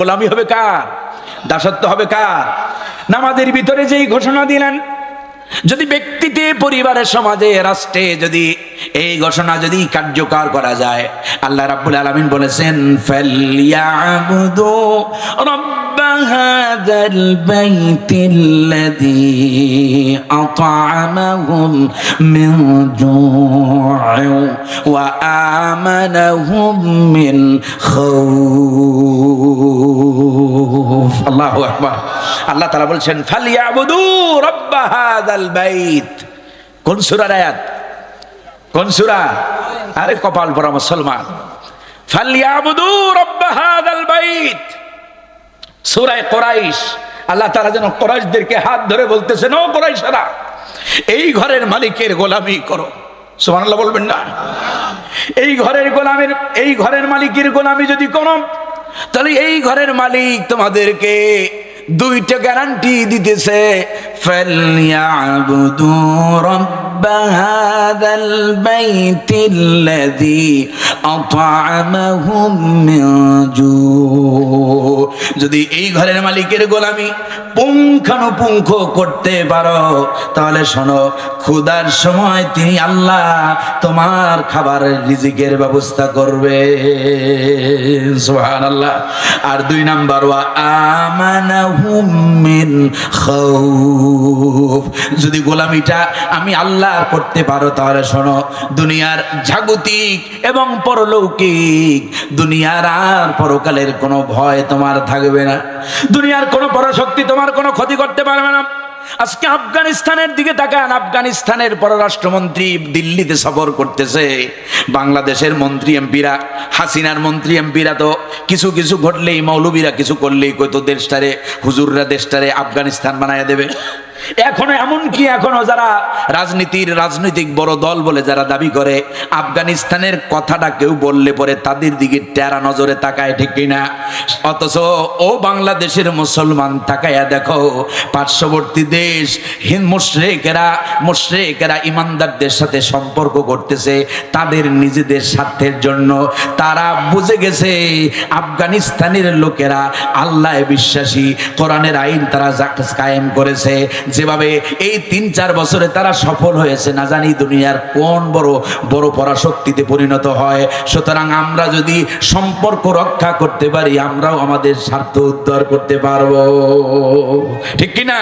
গোলামি হবে কার? দাসত্ব হবে কার? নামাজের ভিতরে যেই ঘোষণা দিলেন যদি ব্যক্তিতে, পরিবারের সমাজে, রাষ্ট্রে যদি এই ঘোষণা যদি কার্যকর করা যায়, আল্লাহ রাব্বুল আলামিন বলেছেন ফালইয়াবুদু রাব্ব হাযাল বাইতিল্লাযী আত'আমাহুম মিন জু'in ওয়া আমানাহুম মিন খাউফ আল্লাহু আকবার। আল্লাহ তাআলা বলছেন ফালইয়াবুদু রাব্ব হাযাল বাইত। কোন সূরার আয়াত? কোন সূরা? আরে কপাল পরা মুসলমান। ফালইয়াবুদু রাব্ব হাযাল বাইত। সূরায়ে কোরাইশ। আল্লাহ তাআলা যেন কোরাইশদেরকে হাত ধরে বলতেছেন, ও কোরাইশরা, এই ঘরের মালিকের গোলামি করো। সুবহানাল্লাহ বলবেন না। এই ঘরের গোলামের, এই ঘরের মালিকের গোলামি যদি করো তাহলে এই ঘরের মালিক তোমাদেরকে দুইটা গ্যারান্টি দিতেছে। যদি এই ঘরের মালিকের গোলামি পুঙ্খানুপুঙ্খ করতে পারো, তাহলে শোনো, ক্ষুধার সময় তিনি আল্লাহ তোমার খাবারের রিজিকের ব্যবস্থা করবে। সুবহানাল্লাহ। আর দুই নাম্বার, ওয়া আমানাহুম মিন খাউফ। যদি গোলামিটা আমি আল্লাহর করতে পারো, তাহলে শোনো, দুনিয়ার জাগতিক এবং পরলৌকিক, দুনিয়ার আর পরকালের কোনো ভয় তোমার থাকবে না দুনিয়ার কোনো পরাশক্তি তোমার কোনো ক্ষতি করতে পারবে না। আজকে আফগানিস্তানের দিকে তাকান, আফগানিস্তানের পররাষ্ট্রমন্ত্রী দিল্লিতে সফর করতেছে। বাংলাদেশের মন্ত্রী এমপিরা, হাসিনার মন্ত্রী এমপিরা তো কিছু কিছু ঘটলেই, মৌলবীরা কিছু করলেই কই তো দেশটারে, হুজুররা দেশটারে আফগানিস্তান বানায় দেবে। এখনও এমন কি এখনও যারা রাজনীতির রাজনৈতিক বড় দল বলে যারা দাবি করে, আফগানিস্তানের কথাটা কেউ বললে পরে তাদের দিকে টেরা নজরে তাকায়, ঠিক কিনা? অথচ ও বাংলাদেশের মুসলমান তাকায়া দেখো, পার্শ্ববর্তী দেশ হিন্দ মুশ্রেকেরা মুশ্রেকেরা ইমানদারদের সাথে সম্পর্ক করতেছে, তাদের নিজেদের স্বার্থের জন্য। তারা বুঝে গেছে, আফগানিস্তানের লোকেরা আল্লাহ বিশ্বাসী, কোরআনের আইন তারা কায়েম করেছে। যেভাবে এই তিন চার বছরে তারা সফল হয়েছে, না জানি দুনিয়ার কোন বড় বড় পরাশক্তিতে পরিণত হয়। সুতরাং আমরা যদি সম্পর্ক রক্ষা করতে পারি, আমরাও আমাদের স্বার্থ উদ্ধার করতে পারব। ঠিক কি না